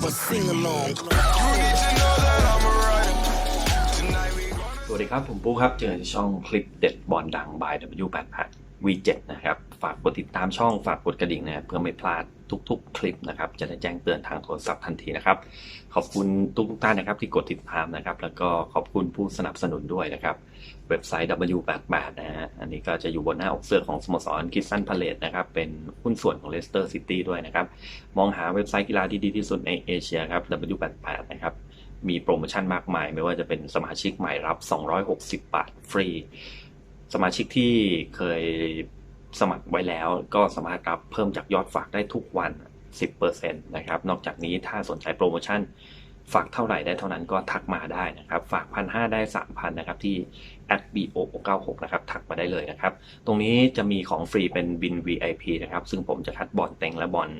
have a sing along. สวัสดีครับ ผมปุ๊ครับ เจอในช่องคลิปเด็ดบอลดังบาย W88 V7 นะครับ ฝากกดติดตามช่องฝากกดกระดิ่งนะเพื่อไม่พลาดทุกๆ คลิปนะครับ จะได้แจ้งเตือนทางโทรศัพท์ทันทีนะครับ ขอบคุณทุกท่านนะครับที่กดติดตามนะครับ แล้วก็ขอบคุณผู้สนับสนุนด้วยนะครับ เว็บไซต์ W88 นะฮะอันนี้ก็จะอยู่บนหน้าอกเสื้อของสโมสรคิสซันพาเลตนะครับ เป็นหุ้นส่วนของเลสเตอร์ซิตี้ด้วยนะครับ มองหาเว็บไซต์กีฬาที่ดีที่สุดในเอเชียครับ W88 นะครับมีโปรโมชั่นมากมาย ไม่ว่าจะเป็นสมาชิกใหม่รับ 260 บาทฟรี สมาชิกที่เคย สมัครไว้แล้วก็สามารถรับเพิ่มจากยอดฝากได้ทุกวัน 10%นะครับ นอกจากนี้ถ้าสนใจโปรโมชั่นฝากเท่าไหร่ได้เท่านั้นก็ทักมาได้นะครับ ฝากพันห้าได้สามพันนะครับที่ at bo 96นะครับ ทักมาได้เลยนะครับ ตรงนี้จะมีของฟรีเป็นบิน VIP นะครับ ซึ่งผมจะคัดบอลเต็งและบอล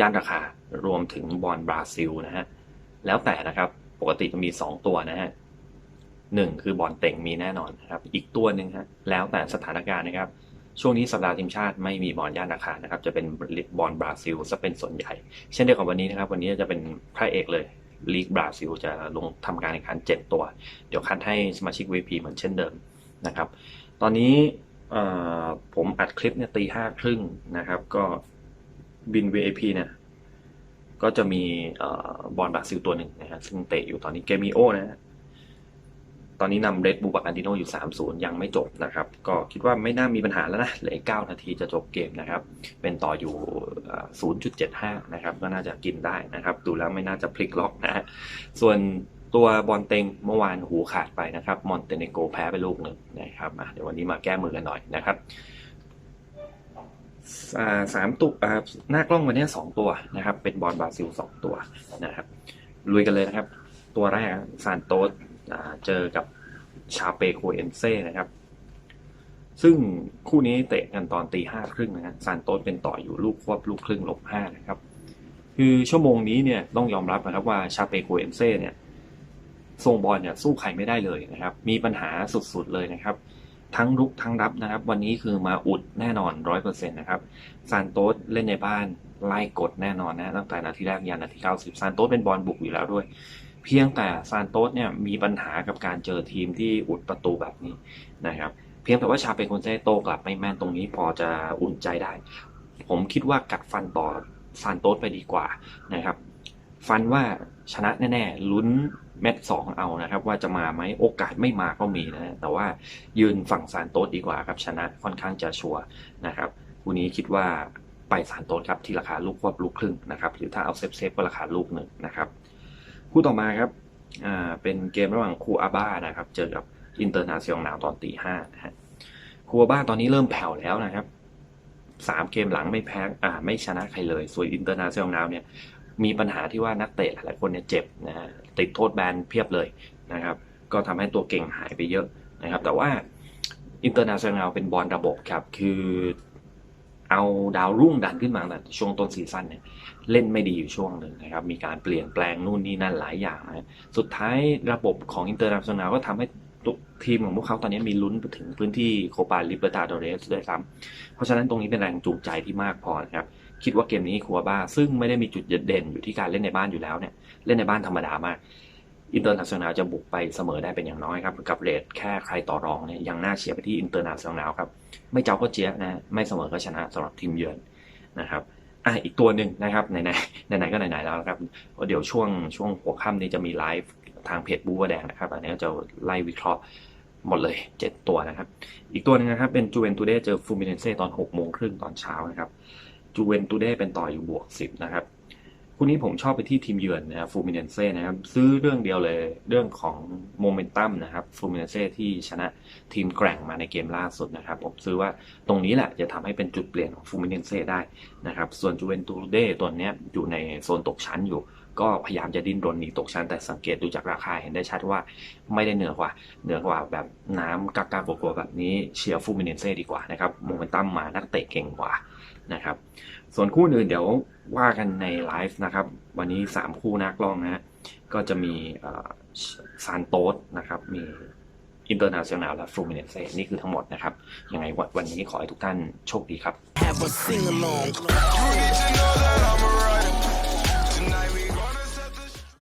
ย่านราคารวมถึงบอลบราซิลนะฮะแล้วแต่นะครับปกติจะมี 2 ตัวนะฮะหนึ่งคือบอลเต็งมีแน่นอนนะครับ อีกตัวหนึ่งฮะแล้วแต่สถานการณ์นะครับ ช่วงนี้สัปดาห์ทีมชาติไม่มีบอลย่านราคานะครับ จะเป็นบอลบราซิลซะเป็นส่วนใหญ่ เช่นเดียวกับวันนี้นะครับ วันนี้จะเป็นพระเอกเลยลีกบราซิลจะลงทำการแข่งขัน 7 ตัว เดี๋ยวคัดให้สมาชิก VP เหมือนเช่นเดิมนะครับ ตอนนี้ผมอัดคลิปเนี่ยตีห้าครึ่งนะครับ ก็บิน VIP เนี่ยก็จะมีอบอลบราซิลตัวหนึ่งนะฮะซึ่งเตะอยู่ตอนนี้เกมิโอนะฮะ ตอนนี้นำเรดบูบักอันติโนอยู่ 3-0 ยังไม่จบนะครับ ก็คิดว่าไม่น่ามีปัญหาแล้วนะเหลือ9นาทีจะจบเกมนะครับ เป็นต่ออยู่ 0.75 นะครับ ก็น่าจะกินได้นะครับ ดูแล้วไม่น่าจะพลิกล็อกนะฮะส่วนตัวบอลเต็งเมื่อวานหูขาดไปนะครับ มอนเตเนโกแพ้ไปลูกหนึ่งนะครับเดี๋ยววันนี้มาแก้มือกันหน่อยนะครับสามตัวหน้ากล้องวันนี้สองตัวนะครับ เป็นบอลบราซิลสองตัวนะครับลุยกันเลยนะครับ ตัวแรกซานโตส เจอกับชาเปโคเอนเซ่นะครับ ซึ่งคู่นี้เตะกันตอนตีห้าครึ่งนะฮะซานโตสเป็นต่ออยู่ลูกควบลูกครึ่งลบห้านะครับ คือชั่วโมงนี้เนี่ยต้องยอมรับนะครับว่าชาเปโคเอนเซ่เนี่ยทรงบอลเนี่ยสู้ใครไม่ได้เลยนะครับ มีปัญหาสุดๆเลยนะครับ ทั้งรุกทั้งรับนะครับ วันนี้คือมาอุดแน่นอนร้อยเปอร์เซ็นต์นะครับซานโตสเล่นในบ้านไล่กดแน่นอนนะตั้งแต่นาทีแรกยันนาทีเก้าสิบซานโตสเป็นบอลบุกอยู่แล้วด้วย เพียงแต่ซานโตสเนี่ยมีปัญหากับการเจอทีมที่อุดประตูแบบนี้นะครับ เพียงแต่ว่าชาเป็นคนเซโตกลับไม่แม่นตรงนี้พอจะอุ่นใจได้ ผมคิดว่ากัดฟันต่อซานโตสไปดีกว่านะครับ ฟันว่าชนะแน่ๆลุ้นเม็ดสองเอานะครับ ว่าจะมาไหมโอกาสไม่มาก็มีนะแต่ว่ายืนฝั่งซานโตสดีกว่าครับชนะค่อนข้างจะชัวร์นะครับคู่นี้คิดว่าไปซานโตสครับที่ราคาลูกควบลูกครึ่งนะครับหรือถ้าเอาเซฟเซฟก็ราคาลูกหนึ่งนะครับ คู่ต่อมาครับอ่าเป็นเกมระหว่างคูอาบ้านะครับ เจอกับอินเตอร์นาเซียนแนลตอนตีห้านะฮะคูอาบ้าตอนนี้เริ่มแผ่วแล้วนะครับสามเกมหลังไม่แพ้อ่าไม่ชนะใครเลย ส่วนอินเตอร์นาเซียนแนลเนี่ยมีปัญหาที่ว่านักเตะหลายคนเนี่ยเจ็บนะฮะติดโทษแบนเพียบเลยนะครับ ก็ทำให้ตัวเก่งหายไปเยอะนะครับ แต่ว่าอินเตอร์นาเซียนแนลเป็นบอลระบบครับ คือ เอาดาวรุ่งดันขึ้นมาแต่ช่วงต้นซีซั่นเนี่ยเล่นไม่ดีอยู่ช่วงหนึ่งนะครับ มีการเปลี่ยนแปลงนู่นนี่นั่นหลายอย่างนะสุดท้ายระบบของอินเตอร์เนชั่นแนลก็ทำให้ทีมของพวกเขาตอนนี้มีลุ้นไปถึงพื้นที่โคปาลิเบอร์ตาโดเรสด้วยซ้ำเพราะฉะนั้นตรงนี้เป็นแรงจูงใจที่มากพอนะครับคิดว่าเกมนี้คัวบ้าซึ่งไม่ได้มีจุดเด่นอยู่ที่การเล่นในบ้านอยู่แล้วเนี่ยเล่นในบ้านธรรมดามาก อินเตอร์เนชั่นแนลจะบุกไปเสมอได้เป็นอย่างน้อยครับ กับเรทแค่ใครต่อรองเนี่ยยังน่าเชียร์ไปที่อินเตอร์เนชั่นแนลครับ ไม่เจ้าก็เจี๊ยบนะไม่เสมอก็ชนะสำหรับทีมเยือนนะครับอะอีกตัวหนึ่งนะครับไหนๆไหนก็ไหนๆแล้วนะครับเดี๋ยวช่วงช่วงหัวค่ำนี้จะมีไลฟ์ทางเพจบูวแดงนะครับ อันนี้ก็จะไล่วิเคราะห์หมดเลย 7 ตัวนะครับ อีกตัวหนึงนะครับ เป็นจูเวนตูเดเจอฟูมิเนเซ่ตอน6โมงครึ่งตอนเช้านะครับจูเวนตูเดเป็นต่ออยู่บวก 10 นะครับ คู่นี้ผมชอบไปที่ทีมเยือนนะครับฟูมิเนเซ่นะครับ ซื้อเรื่องเดียวเลยเรื่องของโมเมนตัมนะครับฟูมิเนเซ่ที่ชนะทีมแกร่งมาในเกมล่าสุดนะครับ ผมซื้อว่าตรงนี้แหละจะทำให้เป็นจุดเปลี่ยนของฟูมิเนเซ่ได้นะครับ ส่วนจูเวนตูเดตัวเนี้ยอยู่ในโซนตกชั้นอยู่ ก็พยายามจะดิ้นรนหนีตกชั้น แต่สังเกตดูจากราคาเห็นได้ชัดว่าไม่ได้เหนือกว่า เหนือกว่าแบบน้ำกากาโกโกแบบนี้เชียร์ฟูมิเนเซ่ดีกว่านะครับโมเมนตัมมานักเตะเก่งกว่า นะครับ ส่วนคู่อื่นเดี๋ยวว่ากันในไลฟ์นะครับ วันนี้ 3 คู่นักลองนะฮะก็จะมีซานโตสนะครับ มีอินเตอร์เนชั่นแนลและฟลูมิเนเซ่นี่คือทั้งหมดนะครับ ยังไงวันวันนี้ขอให้ทุกท่านโชคดีครับ